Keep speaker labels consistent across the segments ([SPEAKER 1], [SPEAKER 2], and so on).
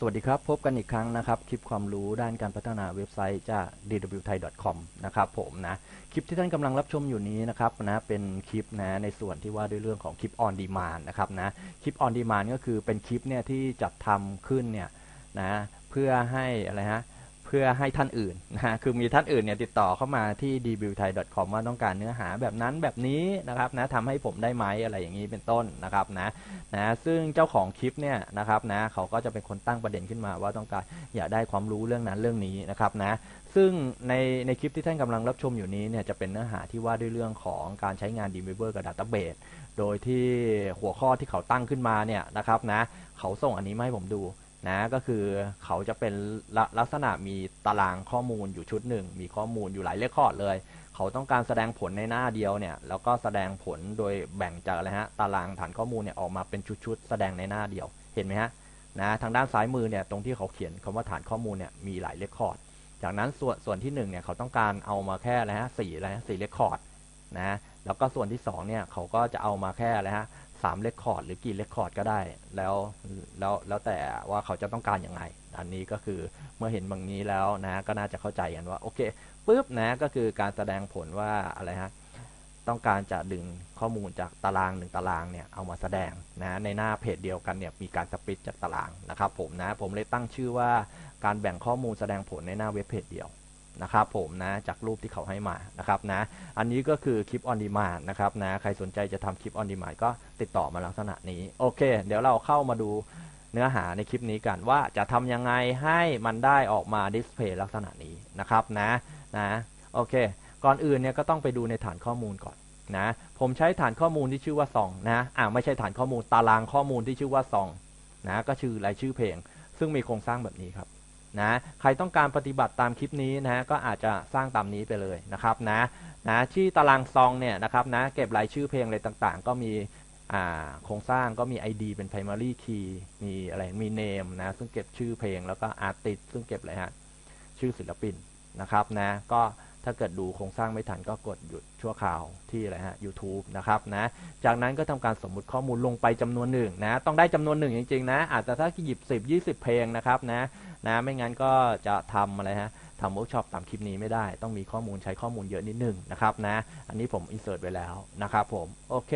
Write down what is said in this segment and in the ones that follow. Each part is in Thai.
[SPEAKER 1] สวัสดีครับ พบกันอีกครั้งนะครับ คลิปความรู้ด้านการพัฒนาเว็บไซต์จาก dwthai.com นะครับผมนะ คลิปที่ท่านกำลังรับชมอยู่นี้นะครับนะเป็นคลิปนะในส่วนที่ว่าด้วยเรื่องของคลิป on demand นะครับนะคลิป on demand ก็คือเป็นคลิปเนี่ยที่จัดทำขึ้นเนี่ยนะเพื่อให้อะไรฮะ เพื่อให้ท่านอื่นนะฮะคือมีท่านอื่นเนี่ยติดต่อเข้ามาที่ dwthai.com ว่าต้องการเนื้อหาแบบนั้นแบบนี้นะครับนะทำให้ผมได้ไหมอะไรอย่างนี้เป็นต้นนะครับนะนะซึ่งเจ้าของคลิปเนี่ยนะครับนะเขาก็จะเป็นคนตั้งประเด็นขึ้นมาว่าต้องการอยากได้ความรู้เรื่องนั้นเรื่องนี้นะครับนะซึ่งในในคลิปที่ท่านกำลังรับชมอยู่นี้เนี่ยจะเป็นเนื้อหาที่ว่าด้วยเรื่องของการใช้งาน d e m e v e r กับ Database โดยที่หัวข้อที่เขาตั้งขึ้นมาเนี่ยนะครับนะเขาส่งอันนี้มาให้ผมดู นะก็คือเขาจะเป็นลลักษณะมีตารางข้อมูลอยู่ชุดหนึ่ง มีข้อมูลอยู่หลายเลคคอร์ดเลย เขาต้องการแสดงผลในหน้าเดียวเนี่ยแล้วก็แสดงผลโดยแบ่งจากอะไรฮะตารางฐานข้อมูลเนี่ยออกมาเป็นชุดๆแสดงในหน้าเดียวเห็นไหมฮะนะทางด้านซ้ายมือเนี่ยตรงที่เขาเขียนคำว่าฐานข้อมูลเนี่ยมีหลายเลคคอร์ดจากนั้นส่วนส่วนที่1เนี่ยเขาต้องการเอามาแค่อะไรฮะสี่อะไรฮะสี่เลคคอร์ดนะแล้วก็ส่วนที่2เนี่ยเขาก็จะเอามาแค่อะไรฮะ สามเลคคอร์ดหรือกี่เลคคอร์ดก็ได้แล้วแล้วแล้วแต่ว่าเขาจะต้องการอย่างไงอันนี้ก็คือเมื่อเห็นบางนี้แล้วนะก็น่าจะเข้าใจกันว่าโอเคปุ๊บนะก็คือการแสดงผลว่าอะไรฮะต้องการจะดึงข้อมูลจากตารางหนึ่งตารางเนี่ยเอามาแสดงนะในหน้าเพจเดียวกันเนี่ยมีการสปิดจากตารางนะครับผมนะผมเลยตั้งชื่อว่าการแบ่งข้อมูลแสดงผลในหน้าเว็บเพจเดียว นะครับผมนะจากรูปที่เขาให้มานะครับนะอันนี้ก็คือคลิปออนดีมานะครับนะใครสนใจจะทำคลิปออนดีมาก็ติดต่อมาลักษณะนี้โอเค เดี๋ยวเราเข้ามาดูเนื้อหาในคลิปนี้กันว่าจะทำยังไงให้มันได้ออกมาดิสเพย์ลักษณะนี้นะครับนะนะโอเค ก่อนอื่นเนี่ยก็ต้องไปดูในฐานข้อมูลก่อนนะผมใช้ฐานข้อมูลที่ชื่อว่าซองนะอ่าไม่ใช่ฐานข้อมูลตารางข้อมูลที่ชื่อว่าซองนะก็ชื่อรายชื่อเพลง ซึ่งมีโครงสร้างแบบนี้ครับ นะใครต้องการปฏิบัติตามคลิปนี้นะก็อาจจะสร้างตามนี้ไปเลยนะครับนะนะที่ตารางซองเนี่ยนะครับนะเก็บรายชื่อเพลงอะไรต่างๆ ก็มีโครงสร้างก็มี ID เป็น primary key มีอะไรมี name นะซึ่งเก็บชื่อเพลงแล้วก็ artist ซึ่งเก็บอะไรฮะชื่อศิลปินนะครับนะก็ ถ้าเกิดดูโครงสร้างไม่ทันก็กดหยุดชั่วคราวที่อะไรฮะ YouTube นะครับนะ จากนั้นก็ทำการสมมุติข้อมูลลงไปจำนวนหนึ่งนะ ต้องได้จำนวนหนึ่งจริงๆนะ อาจจะถ้าหยิบ 10 20 เพลงนะครับนะนะ ไม่งั้นก็จะทำอะไรฮะทำเวิร์กช็อปตามคลิปนี้ไม่ได้ ต้องมีข้อมูลใช้ข้อมูลเยอะนิดนึงนะครับนะ อันนี้ผมอินเสิร์ตไว้แล้วนะครับผม โอเค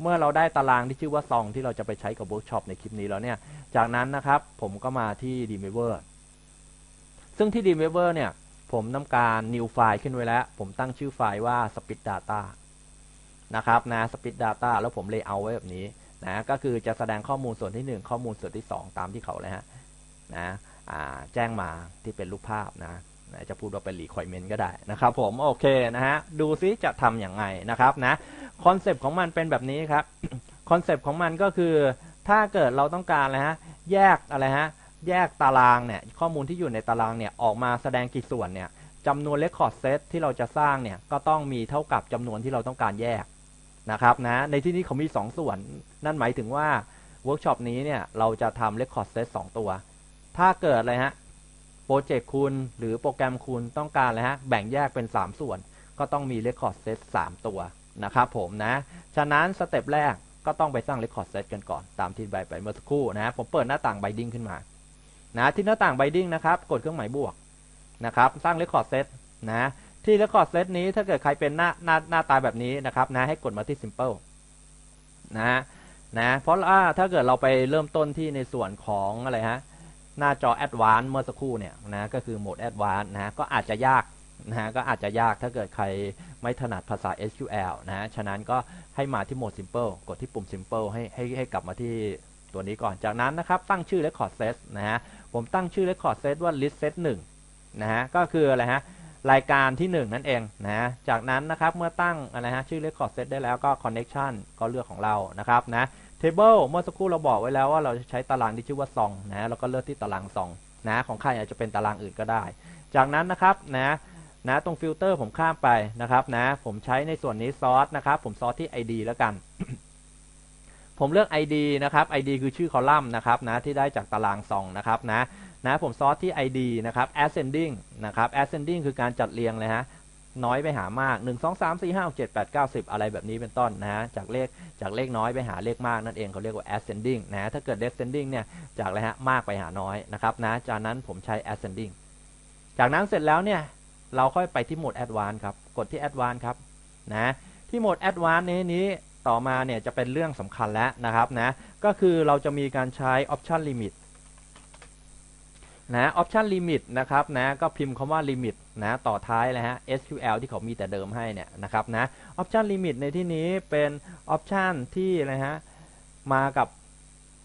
[SPEAKER 1] เมื่อเราได้ตารางที่ชื่อว่าซองที่เราจะไปใช้กับเวิร์กช็อปในคลิปนี้แล้วเนี่ย จากนั้นนะครับผมก็มาที่ d m e v e r ซึ่งที่ d m e v e r เนี่ย ผมทำการ new ไฟล์ขึ้นไว้แล้ว ผมตั้งชื่อไฟล์ว่า speed data นะครับนะ speed data แล้วผม layout ไว้แบบนี้นะก็คือจะแสดงข้อมูลส่วนที่ 1 ข้อมูลส่วนที่ 2 ตามที่เขาเลยฮะนะแจ้งมาที่เป็นรูปภาพนะจะพูดว่าเป็น requirement ก็ได้นะครับผมโอเคนะฮะดูซิจะทำอย่างไงนะครับนะคอนเซปต์ของมันเป็นแบบนี้ครับคอนเซปต์ของมันก็คือถ้าเกิดเราต้องการอะไรฮะแยกอะไรฮะ แยกตารางเนี่ยข้อมูลที่อยู่ในตารางเนี่ยออกมาแสดงกี่ส่วนเนี่ยจำนวนเลคคอร์ดเซตที่เราจะสร้างเนี่ยก็ต้องมีเท่ากับจำนวนที่เราต้องการแยกนะครับนะในที่นี้เขามี 2 ส่วน นั่นหมายถึงว่าเวิร์กช็อปนี้เนี่ยเราจะทำเลคคอร์ดเซตสตัว ถ้าเกิดอะไรฮะโปรเจกต์คุณหรือโปรแกรมคุณต้องการอะไรฮะแบ่งแยกเป็น 3 ส่วน ก็ต้องมีเลคคอร์ดเซตสตัวนะครับผมนะ ฉะนั้นสเต็ปแรกก็ต้องไปสร้างเลคคอร์ดเซตกันก่อนตามที่ใบไปเมื่อสักครู่นะผมเปิดหน้าต่างไบดิ้งขึ้นมา นะที่หน้าต่าง binding นะครับกดเครื่องหมายบวกนะครับสร้าง record set นะที่ record set นี้ถ้าเกิดใครเป็นหน้าหน้าหน้าตาแบบนี้นะครับนะให้กดมาที่ simple นะนะเพราะถ้าเกิดเราไปเริ่มต้นที่ในส่วนของอะไรฮะหน้าจอ advanced เมื่อสักครู่เนี่ยนะก็คือโหมด advanced นะก็อาจจะยากนะฮะก็อาจจะยากถ้าเกิดใครไม่ถนัดภาษา SQL นะฉะนั้นก็ให้มาที่โหมด simple กดที่ปุ่ม simple ให้ให้ให้กลับมาที่ ตัวนี้ก่อนจากนั้นนะครับตั้งชื่อ record set นะฮะผมตั้งชื่อ record set ว่า list set 1นะฮะก็คืออะไรฮะรายการที่ 1 นั่นเองนะจากนั้นนะครับเมื่อตั้งอะไรฮะชื่อ record set ได้แล้วก็ connection ก็เลือกของเรานะครับนะ table เมื่อสักครู่เราบอกไว้แล้วว่าเราจะใช้ตารางที่ชื่อว่าซองนะเราก็เลือกที่ตารางซองนะของใครอาจจะเป็นตารางอื่นก็ได้ จากนั้นนะครับนะนะตรงฟิลเตอร์ผมข้ามไปนะครับนะผมใช้ในส่วนนี้ซอสนะครับผมซอสที่ ID แล้วกัน ผมเลือก ID นะครับ ID คือชื่อคอลัมน์นะครับนะที่ได้จากตารางซองนะครับนะนะผมซอสที่ ID นะครับ ascending นะครับ ascending คือการจัดเรียงเลยฮะน้อยไปหามาก 1 2 3 4 5 6 7 8 9 10 อะไรแบบนี้เป็นต้นนะฮะจากเลขจากเลขน้อยไปหาเลขมากนั่นเองเขาเรียกว่า ascending นะถ้าเกิด descending เนี่ยจากอะไรฮะมากไปหาน้อยนะครับนะจากนั้นผมใช้ ascending จากนั้นเสร็จแล้วเนี่ยเราค่อยไปที่โหมด advanced ครับกดที่ advanced ครับนะที่โหมด advanced นี้นี้ ต่อมาเนี่ยจะเป็นเรื่องสำคัญแล้วนะครับนะ ก็คือเราจะมีการใช้ option limit นะ option limit นะครับนะ ก็พิมพ์คำว่า limit นะต่อท้ายเลยฮะ SQL ที่เขามีแต่เดิมให้เนี่ยนะครับนะ option limit ในที่นี้เป็น option ที่นะฮะมากับ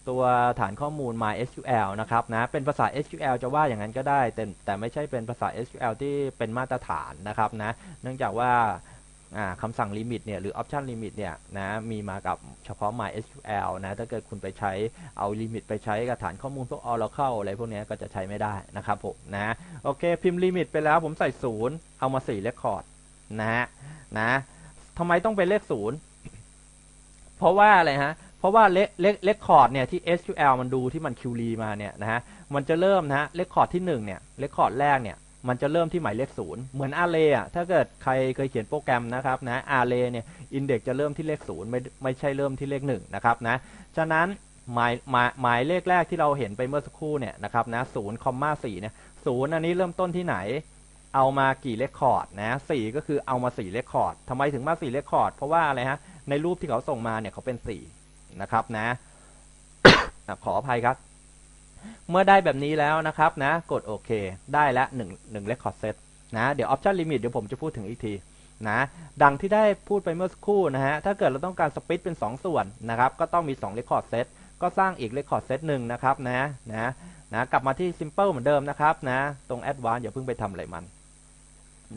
[SPEAKER 1] ตัวฐานข้อมูล MySQL นะครับนะเป็นภาษา SQL จะว่าอย่างนั้นก็ได้ แต่แต่ไม่ใช่เป็นภาษา SQL ที่เป็นมาตรฐานนะครับนะเนื่องจากว่า คำสั่ง limit เนี่ยหรือ option limit เนี่ยนะมีมากับเฉพาะ MySQL นะถ้าเกิดคุณไปใช้เอา limit ไปใช้กับฐานข้อมูลพวก Oracle อะไรพวกนี้ก็จะใช้ไม่ได้นะครับผมนะโอเคพิมพ์ limit ไปแล้วผมใส่ศูนย์เอามา4 record นะฮะนะทำไมต้องเป็นเลขศูนย์เพราะว่าอะไรฮะเพราะว่าเลเลขเลขคอร์ดเนี่ยที่ SQL มันดูที่มันคิวรีมาเนี่ยนะฮะมันจะเริ่มนะฮะเลขคอร์ดที่1เนี่ยเลขคอร์ดแรกเนี่ย มันจะเริ่มที่หมายเลขศูนย์เหมือนอาร์เรย์อะถ้าเกิดใครเคยเขียนโปรแกรมนะครับนะอาร์เรย์เนี่ยอินเด็กจะเริ่มที่เลขศูนย์ไม่ไม่ใช่เริ่มที่เลขหนึ่งนะครับนะฉะนั้นหมายหมายหมายเลขแรกที่เราเห็นไปเมื่อสักครู่เนี่ยนะครับนะศูนย์คอมมาสี่เนี่ยศูนย์อันนี้เริ่มต้นที่ไหน เอามากี่เลขคอร์ดนะสี่ก็คือเอามาสี่เลขคอร์ดทำไมถึงมาสี่เลขคอร์ดเพราะว่าอะไรฮะในรูปที่เขาส่งมาเนี่ยเขาเป็นสี่นะครับนะขออภัยครับ เมื่อได้แบบนี้แล้วนะครับนะ กดโอเค ได้แล้ว1 1 record set นะ เดี๋ยว option limit เดี๋ยวผมจะพูดถึงอีกทีนะดังที่ได้พูดไปเมื่อสักครู่นะฮะ ถ้าเกิดเราต้องการสปิตเป็น 2 ส่วนนะครับ ก็ต้องมี2 record set ก็สร้างอีก record set หนึ่งนะครับนะนะนะกลับมาที่ simple เหมือนเดิมนะครับนะตรง advanced อย่าเพิ่งไปทำอะไรมัน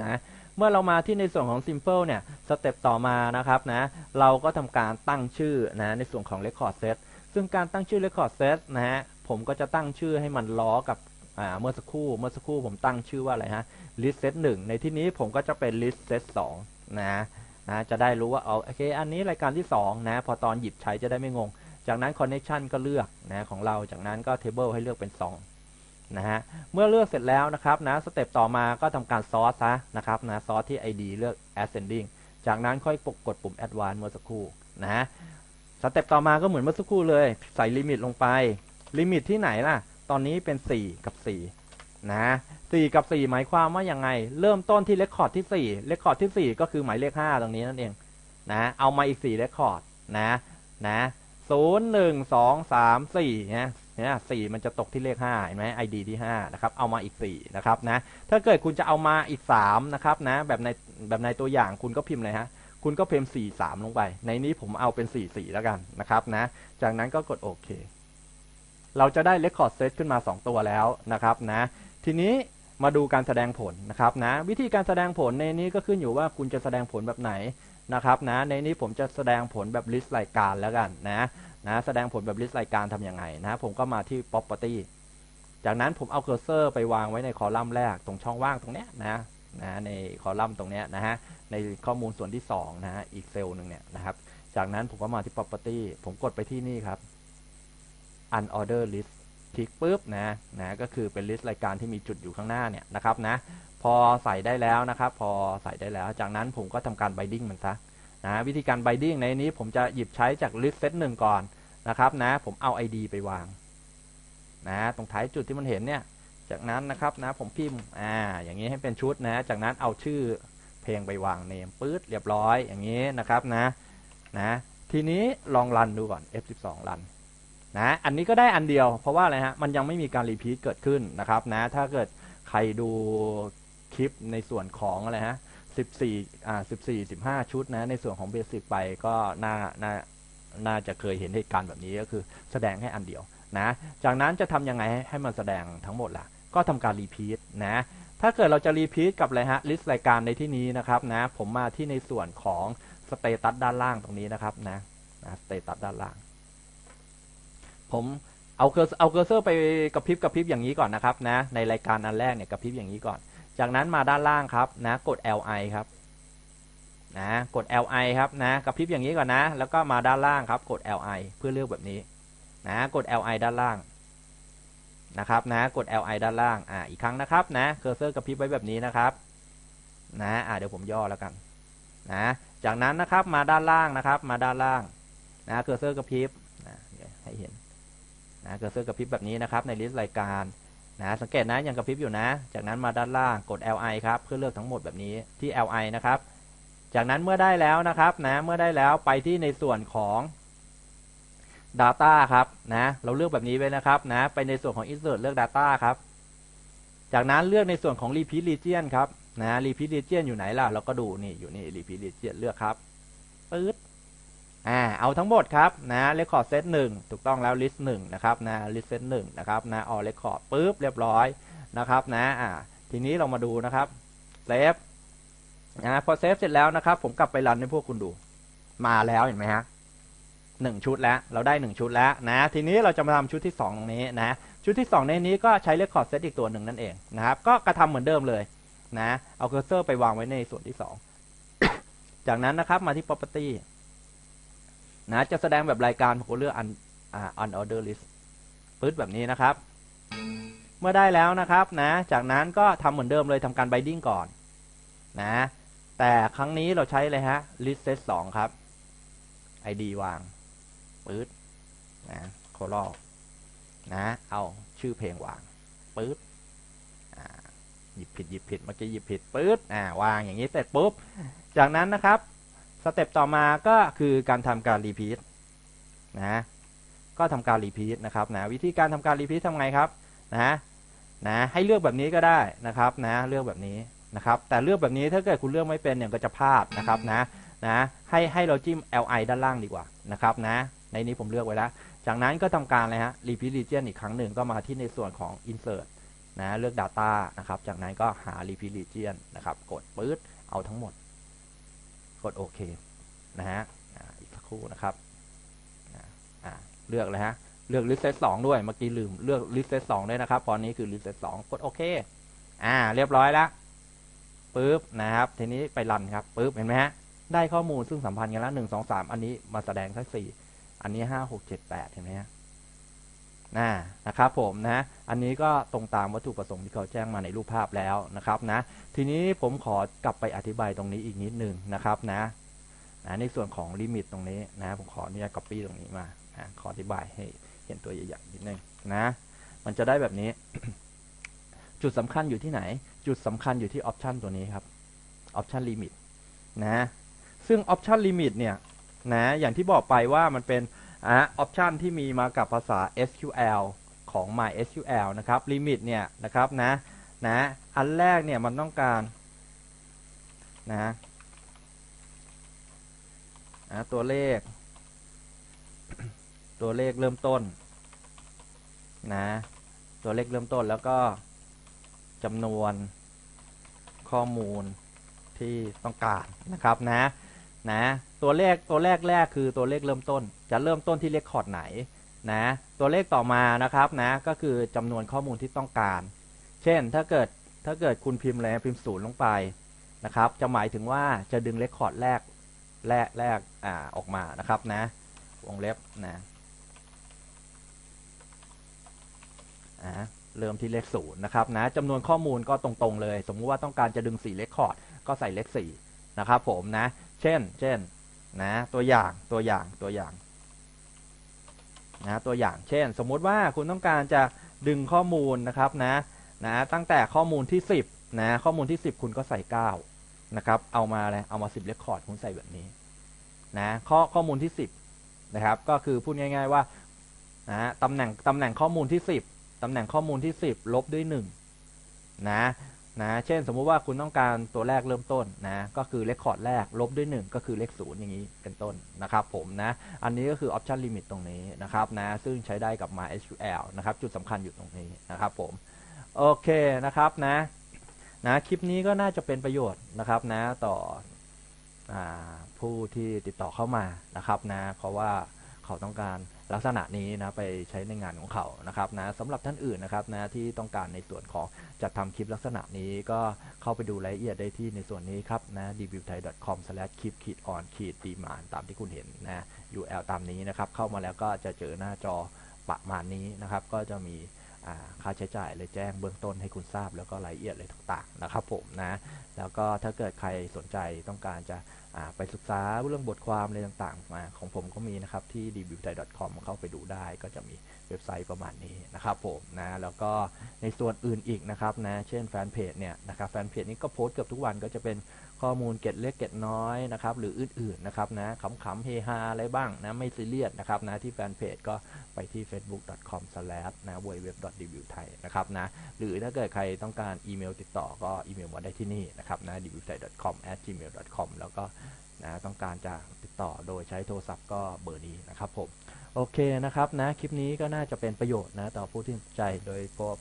[SPEAKER 1] นะเมื่อเรามาที่ในส่วนของ simple เนี่ยสเต็ปต่อมานะครับนะเราก็ทำการตั้งชื่อนะในส่วนของ record set ซึ่งการตั้งชื่อ record set นะฮะ ผมก็จะตั้งชื่อให้มันล้อกับเมื่อสักครู่เมื่อสักครู่ผมตั้งชื่อว่าอะไรฮะ list set 1 ในที่นี้ผมก็จะเป็น list set 2นะนะจะได้รู้ว่าเอาโอเคอันนี้รายการที่ 2 นะ พอตอนหยิบใช้จะได้ไม่งง จากนั้น connection ก็เลือกนะของเราจากนั้นก็ table ให้เลือกเป็น 2 นะฮะ เมื่อเลือกเสร็จแล้วนะครับนะสเต็ปต่อมาก็ทำการซอสซะนะครับนะซอสที่ id เลือก ascending จากนั้นค่อยกดปุ่ม advance เมื่อสักครู่นะฮะสเต็ปต่อมาก็เหมือนเมื่อสักครู่เลย ใส่ลิมิตลงไป ลิมิตที่ไหนล่ะ ตอนนี้เป็น 4 กับ 4 นะ4กับ 4 หมายความว่ายังไง เริ่มต้นที่เลคคอร์ดที่4เลคคอร์ดที่ 4 ก็คือหมายเลข 5 ตรงนี้นั่นเองนะเอามาอีก4เลคคอร์ดนะนะ0 1 2 3 4นะเนี่ยสี่มันจะตกที่เลข5เห็นไหม ID ที่5นะครับเอามาอีก4นะครับนะถ้าเกิดคุณจะเอามาอีก3นะครับนะแบบในแบบในตัวอย่างคุณก็พิมพ์เลยฮะคุณก็เพิ่ม4 3ลงไป ในนี้ผมเอาเป็น4 4แล้วกันนะครับนะจากนั้นก็กดโอเค เราจะได้ Record Set ขึ้นมา 2 ตัวแล้วนะครับนะทีนี้มาดูการแสดงผลนะครับนะวิธีการแสดงผลในนี้ก็ขึ้นอยู่ว่าคุณจะแสดงผลแบบไหนนะครับนะในนี้ผมจะแสดงผลแบบ list รายการแล้วกันนะนะแสดงผลแบบ list รายการทำยังไงนะผมก็มาที่ property จากนั้นผมเอาเคอร์เซอร์ไปวางไว้ในคอลัมน์แรกตรงช่องว่างตรงเนี้ยนะนะในคอลัมน์ตรงเนี้ยนะฮะในข้อมูลส่วนที่2นะฮะอีกเซลล์หนึ่งเนี่ยนะครับจากนั้นผมก็มาที่ property ผมกดไปที่นี่ครับ unorder list คลิกปุ๊บนะนะก็คือเป็น list รายการที่มีจุดอยู่ข้างหน้าเนี่ยนะครับนะพอใส่ได้แล้วนะครับ พอใส่ได้แล้ว จากนั้นผมก็ทำการ binding มันซะนะวิธีการ binding ในนี้ผมจะหยิบใช้จาก list set หนึ่งก่อนนะครับนะผมเอา id ไปวางนะตรงท้ายจุดที่มันเห็นเนี่ยจากนั้นนะครับนะผมพิมพ์อ่าอย่างนี้ให้เป็นชุดนะ จากนั้นเอาชื่อเพลงไปวางเนมปื๊ดเรียบร้อยอย่างนี้นะครับนะนะทีนี้ลองรันดูก่อน F12 รัน นะอันนี้ก็ได้อันเดียวเพราะว่าอะไรฮะมันยังไม่มีการรีพีทเกิดขึ้นนะครับนะถ้าเกิดใครดูคลิปในส่วนของอะไรฮะ14อ่า14 15 ชุดนะในส่วนของเบสิกไปก็น่าน่าน่าจะเคยเห็นเหตุการณ์แบบนี้ก็คือแสดงให้อันเดียวนะจากนั้นจะทำยังไงให้มันแสดงทั้งหมดล่ะ ก็ทำการรีพีทนะถ้าเกิดเราจะรีพีทกับอะไรฮะลิสต์รายการในที่นี้นะครับนะผมมาที่ในส่วนของสเตตัสด้านล่างตรงนี้นะครับนะนะสเตตัสด้านล่าง ผมเอาเคอร์เอาเคอร์เซอร์ไปกระพริบกระพริบอย่างนี้ก่อนนะครับนะในรายการอันแรกเนี่ยกระพริบอย่างนี้ก่อน จากนั้นมาด้านล่างครับนะกด li ครับนะกด li ครับนะกระพริบอย่างนี้ก่อนนะ แล้วก็มาด้านล่างครับกด li เพื่อเลือกแบบนี้นะกด li ด้านล่างนะครับนะกด li ด้านล่างอ่าอีกครั้งนะครับนะเคอร์เซอร์กระพริบไว้แบบนี้นะครับนะอ่าเดี๋ยวผมย่อแล้วกันนะจากนั้นนะครับมาด้านล่างนะครับมาด้านล่างนะเคอร์เซอร์กระพริบนะให้เห็น นะเคอร์เซอร์กระพริบแบบนี้นะครับในลิสต์รายการนะสังเกตนะยังกระพริบอยู่นะ จากนั้นมาด้านล่างกด li ครับเพื่อเลือกทั้งหมดแบบนี้ที่ li นะครับ จากนั้นเมื่อได้แล้วนะครับนะเมื่อได้แล้วไปที่ในส่วนของ Data ครับนะเราเลือกแบบนี้ไว้นะครับนะไปในส่วนของ Insert เลือก Data ครับ จากนั้นเลือกในส่วนของ Repeat Region ครับนะ Repeat Region อยู่ไหนล่ะเราก็ดูนี่อยู่นี่ Repeat Region เลือกครับปื๊ด อ่าเอาทั้งหมดครับนะ Record Set 1ถูกต้องแล้ว List 1นะครับนะ List Set 1นะครับนะ All Record ปุ๊บเรียบร้อยนะครับนะอ่าทีนี้เรามาดูนะครับ Save นะพอเซฟเสร็จแล้วนะครับ ผมกลับไปรันให้พวกคุณดู มาแล้วเห็นไหมฮะหนึ่งชุดแล้วเราได้หนึ่งชุดแล้วนะทีนี้เราจะมาทำชุดที่สองตรงนี้นะชุดที่2ในนี้ก็ใช้ Record Set อีกตัวหนึ่งนั่นเองนะครับก็กระทำเหมือนเดิมเลยนะเอาเคอร์เซอร์ไปวางไว้ในส่วนที่2จากนั้นนะครับมาที่ Property นะจะแสดงแบบรายการผมก็เลือก un อ่า unorder list ปึ๊ดแบบนี้นะครับ เมื่อได้แล้วนะครับนะจากนั้นก็ทำเหมือนเดิมเลยทำการ binding ก่อนนะแต่ครั้งนี้เราใช้เลยฮะ list set 2ครับ id วางปึ๊ดนะโคลนะเอาชื่อเพลงวางปื๊ดหยิบผิดหยิบผิดเมื่อกี้หยิบผิดปื๊ดอ่าวางอย่างนี้เสร็จปุ๊บ จากนั้นนะครับ เต็ปต่อมาก็คือการทำการรีพีทนะก็ทำการรีพีทนะครับนะวิธีการทำการรีพีททำไงครับนะนะให้เลือกแบบนี้ก็ได้นะครับนะเลือกแบบนี้นะครับแต่เลือกแบบนี้ถ้าเกิดคุณเลือกไม่เป็นเนี่ยก็จะพลาดนะครับนะนะให้ให้เราจิ้ม li ด้านล่างดีกว่านะครับนะในนี้ผมเลือกไว้แล้ว จากนั้นก็ทำการเลยฮะ repeat region อีกครั้งหนึ่งก็มาที่ในส่วนของ insert นะเลือก data นะครับจากนั้นก็หา repeat region นะครับกดปื๊ดเอาทั้งหมด กดโอเคนะฮะอีกสักครู่นะครับเลือกเลยฮะเลือก list set 2ด้วยเมื่อกี้ลืมเลือก list set 2ด้วยนะครับตอนนี้คือ list set 2กดโอเคอ่าเรียบร้อยแล้วปุ๊บนะครับ ทีนี้ไปรันครับปุ๊บเห็นไหมฮะได้ข้อมูลซึ่งสัมพันธ์กันแล้วหนึ่งสองสามอันนี้มาแสดงทั้งสี่อันนี้ห้าหกเจ็ดแปดเห็นไหมฮะ นะนะครับผมนะอันนี้ก็ตรงตามวัตถุประสงค์ที่เขาแจ้งมาในรูปภาพแล้วนะครับนะทีนี้ผมขอกลับไปอธิบายตรงนี้อีกนิดนึงนะครับนะนะในส่วนของลิมิตตรงนี้นะผมขออนุญาต copy ตรงนี้มานะขออธิบายให้เห็นตัวใหญ่ๆนิดนึงนะมันจะได้แบบนี้ จุดสำคัญอยู่ที่ไหน จุดสำคัญอยู่ที่ออปชันตัวนี้ครับออปชันลิมิตนะซึ่งออปชันลิมิตเนี่ยนะอย่างที่บอกไปว่ามันเป็น ออปชันที่มีมากับภาษา SQL ของ MySQL นะครับลิมิตเนี่ยนะครับนะนะอันแรกเนี่ยมันต้องการนะนะตัวเลข ตัวเลขเริ่มต้นนะตัวเลขเริ่มต้นแล้วก็จำนวนข้อมูลที่ต้องการนะครับนะ นะตัวเลขตัวแรกแรกคือตัวเลขเริ่มต้น จะเริ่มต้นที่เลขคอร์ดไหนนะตัวเลขต่อมานะครับนะก็คือจำนวนข้อมูลที่ต้องการ เช่นถ้าเกิดถ้าเกิดคุณพิมพ์อะไรพิมพ์ศูนย์ลงไปนะครับจะหมายถึงว่าจะดึงเลขคอร์ดแรกแรกแรกอ่าออกมานะครับนะวงเล็บนะอ่าเริ่มที่เลขศูนย์นะครับนะจำนวนข้อมูลก็ตรงๆเลย สมมุติว่าต้องการจะดึง4เลขคอร์ดก็ใส่เลข4 นะครับผมนะ เช่น เช่นนะตัวอย่างตัวอย่างตัวอย่างนะตัวอย่างเช่น สมมุติว่าคุณต้องการจะดึงข้อมูลนะครับนะนะตั้งแต่ข้อมูลที่ 10นะข้อมูลที่ 10 คุณก็ใส่ 9 นะครับเอามาเลยเอามา 10เรคคอร์ดคุณใส่แบบนี้นะข้อข้อมูลที่ 10 นะครับ ก็คือพูดง่าย ๆว่านะตำแหน่งตำแหน่งข้อมูลที่ 10ตำแหน่งข้อมูลที่ 10 ลบด้วย1นะ นะเช่นสมมุติว่าคุณต้องการตัวแรกเริ่มต้นนะก็คือเลคคอร์ดแรกลบด้วย 1 ก็คือเลขศูนย์อย่างนี้เป็นต้นนะครับผมนะอันนี้ก็คือ option limit ตรงนี้นะครับนะซึ่งใช้ได้กับ MySQL นะครับจุดสำคัญอยู่ตรงนี้นะครับผมโอเคนะครับนะนะคลิปนี้ก็น่าจะเป็นประโยชน์นะครับนะต่ออผู้ที่ติดต่อเข้ามานะครับนะเพราะว่า เขาต้องการลักษณะนี้นะไปใช้ในงานของเขานะครับนะสำหรับท่านอื่นนะครับนะที่ต้องการในส่วนของจัดทำคลิปลักษณะนี้ก็เข้าไปดูรายละเอียดได้ที่ในส่วนนี้ครับนะ d e b u t a i c o m c l i p o n d e m a n d ตามที่คุณเห็นนะ URL ตามนี้นะครับ เข้ามาแล้วก็จะเจอหน้าจอประมาณนี้นะครับ ก็จะมี ค่าใช้จ่ายเลยแจ้งเบื้องต้นให้คุณทราบแล้วก็รายละเอียดอะไรต่างๆนะครับผมนะแล้วก็ถ้าเกิดใครสนใจต้องการจะไปศึกษาเรื่องบทความอะไรต่างๆมาของผมก็มีนะครับที่ d b u t a i c o m เข้าไปดูได้ ก็จะมีเว็บไซต์ประมาณนี้นะครับผมนะแล้วก็ในส่วนอื่นอีกนะครับนะเช่นแฟนเพจเนี่ยนะครับแฟนเพจนี้ก็โพสต์เกือบทุกวันก็จะเป็น ข้อมูลเก็ดเล็กเก็ดน้อยนะครับหรืออื่นๆนะครับนะขำๆเฮฮาอะไรบ้างนะไม่ซีเรียสนะครับนะที่แฟนเพจก็ไปที่ facebook.com slash นะ w w w d b u t h a i นะครับนะหรือถ้าเกิดใครต้องการอีเมลติดต่อก็อีเมลมาได้ที่นี่นะครับนะ d b u t h a i c o m gmail com แล้วก็นะต้องการจะติดต่อโดยใช้โทรศัพท์ก็เบอร์นี้นะครับผมโอเคนะครับนะคลิปนี้ก็น่าจะเป็นประโยชน์นะต่อผู้ที่สนใจโดยพวก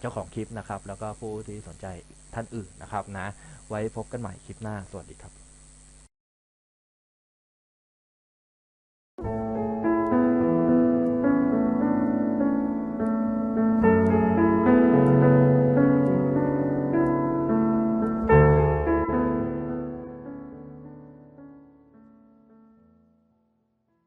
[SPEAKER 1] เจ้าของคลิปนะครับ แล้วก็ผู้ที่สนใจท่านอื่นนะครับนะ ไว้พบกันใหม่คลิปหน้า สวัสดีครับ